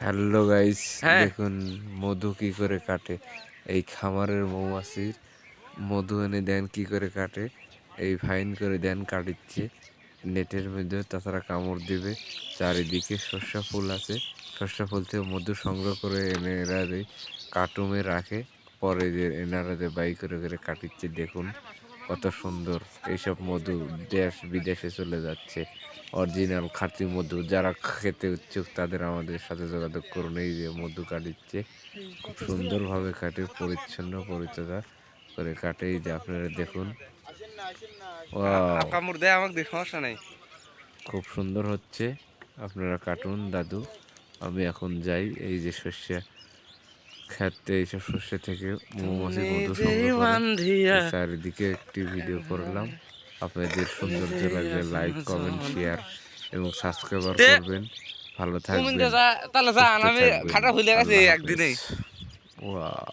Hello guys. দেখুন মধু কি করে কাটে? এই খামারের মৌমাছির মধু এনে দেন কি করে কাটে? এই ফাইন করে দেন কাটিচ্ছে। নেটের মধ্যে তাছাড়া কামড় দিবে। চারিদিকে শস্য ফুল আছে। শস্য ফুল থেকে মধু সংগ্রহ করে এনে এরা যে কার্টুমে রাখে। পরে যে এনারা যে বাই করে করে কাটিচ্ছে দেখুন। কত সুন্দর এইসব মধু দেশ বিদেশে চলে যাচ্ছে। অরিজিনাল খাঁটি মধু যারা খেতে ইচ্ছুক তাদের আমাদের সাথে যোগাযোগ করুন এই যে মধু কাটিচ্ছে। খুব সুন্দরভাবে কাটে পরিচ্ছন্ন পরিচর্যা করে কাটে। এই যে আপনারা দেখুন। Wow, কামড় দেয় আমাকে সমস্যা নাই। খুব সুন্দর হচ্ছে। আপনারা কাটুন দাদু। আমি এখন যাই এই যে শস্য খেতে এইসব শস্য থেকে মৌমাছি মধু সংগ্রহ চারিদিকে একটি ভিডিও করলাম। আপনাদের সৌন্দর্য লাগলে লাইক কমেন্ট শেয়ার এবং সাবস্ক্রাইবার করবেন। ভালো থাকবেন তাহলে যান আমি খাটা ভুলে গেছি একদিনেই হাফেজ। Wow.